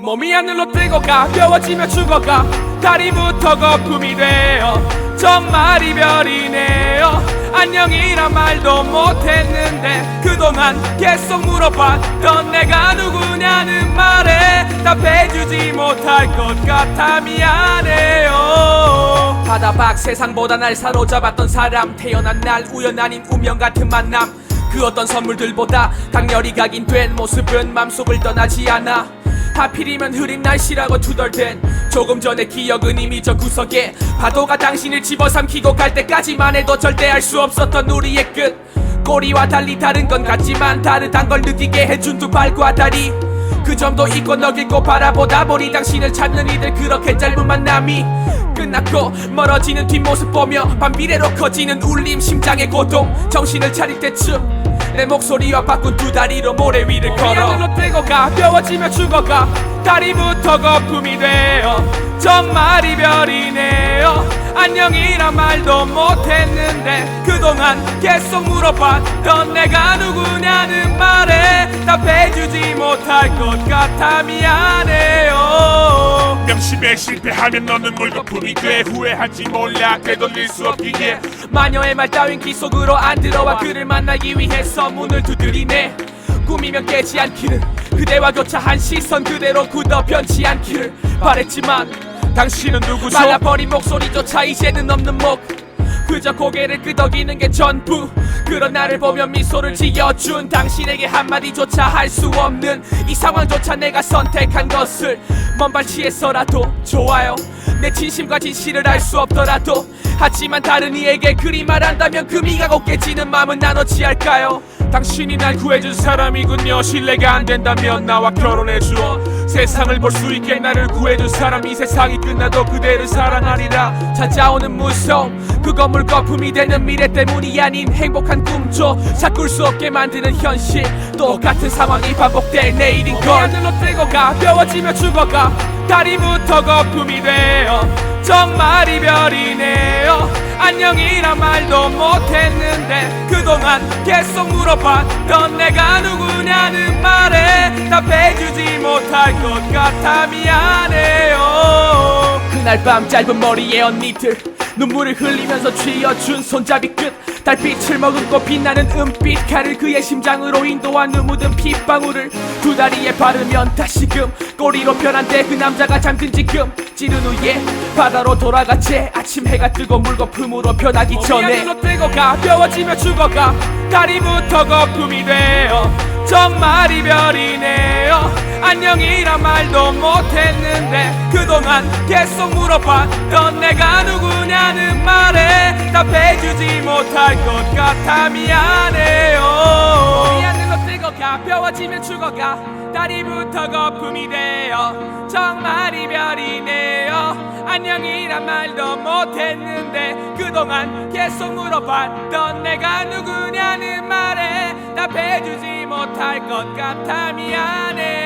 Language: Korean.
몸이 하늘로 뜨고 가벼워지며 죽어가 다리부터 거품이 되어 정말 이별이네요. 안녕이란 말도 못했는데 그동안 계속 물어봤던 내가 누구냐는 말에 답해주지 못할 것 같아 미안해요. 바다 밖 세상보다 날 사로잡았던 사람 태어난 날 우연 아닌 운명 같은 만남. 그 어떤 선물들보다 강렬히 각인된 모습은 맘속을 떠나지 않아 하필이면 흐린 날씨라고 투덜댄. 조금 전의 기억은 이미 저 구석에 파도가 당신을 집어삼키고 갈 때까지만 해도 절대 알 수 없었던 우리의 끝. 꼬리와 달리 다른 건 같지만 다르단 걸 느끼게 해준 두 발과 다리. 그 점도 잊고 너길고 바라보다 보니 당신을 찾는 이들 그렇게 짧은 만남이 끝났고 멀어지는 뒷모습 보며 밤비례로 커지는 울림 심장의 고통. 정신을 차릴 때쯤 내 목소리와 바꾼 두 다리로 모래 위를 걸어. 하늘로 뜨고 가벼워지며 죽어가. 다리부터 거품이 되어 정말 이별이네요. 안녕이란 말도 못했는데 그동안 계속 물어봤던 내가 누구냐는 말에 답해주지 못할 것 같아 미안해요 명심에 실패하면 너는 물거품이 돼. 후회할지 몰라. 되돌릴 수 없기에 마녀의 말 따윈 귀 속으로 안 들어와 그를 만나기 위해서 문을 두드리네. 꿈이면 깨지 않기를. 그대와 교차한 시선 그대로 굳어 변치 않기를 바랬지만 당신은 누구죠? 말라버린 목소리조차 이제는 없는 목 그저 고개를 끄덕이는 게 전부. 그런 나를 보며 미소를 지어준 당신에게 한마디조차 할 수 없는 이 상황조차 내가 선택한 것을 먼 발치에서라도 좋아요. 내 진심과 진실을 알 수 없더라도 하지만 다른 이에게 그리 말한다면 그 미가 곱게지는 마음은 나눠지 할까요 당신이 날 구해준 사람이군요. 신뢰가 안 된다면 나와 결혼해줘 세상을 볼 수 있게 나를 구해준 사람 이 세상이 끝나도 그대를 사랑하리라. 찾아오는 무서움 그건 물거품이 되는 미래 때문이 아닌 행복한 꿈조 자꿀 수 없게 만드는 현실. 똑같은 상황이 반복될 내일인 걸. 하늘로 뜨고 가벼워지며 죽어가. 다리부터 거품이 되어 정말 이별이네요 안녕이란 말도 못했는데 그동안 계속 물어봤던 내가 누구냐는 말에 답해주지 못할 것 같아 미안해요. 그날 밤 짧은 머리의 언니들 눈물을 흘리면서 쥐어준 손잡이 끝. 달빛을 머금고 빛나는 은빛 칼을 그의 심장으로 인도한 눈 묻은 핏방울을 두 다리에 바르면 다시금 꼬리로 변한데 그 남자가 잠든 지금. 찌른 후에 바다로 돌아갔지 아침 해가 뜨고 물거품으로 변하기 전에 몸이 뜨고 가벼워지며 죽어가. 다리부터 거품이 되어 정말 이별이네요. 안녕이란 말도 못했는데 그동안 계속 물어봤던 내가 누구냐는 말에 답해주지 못할 것 같아 미안해요. 하늘로 뜨고 가벼워지면 죽어가 다리부터 거품이 되어 정말 이별이네요. 안녕이란 말도 못했는데 그동안 계속 물어봤던 내가 누구냐는 말에 답해주지 못할 것 같아. 미안해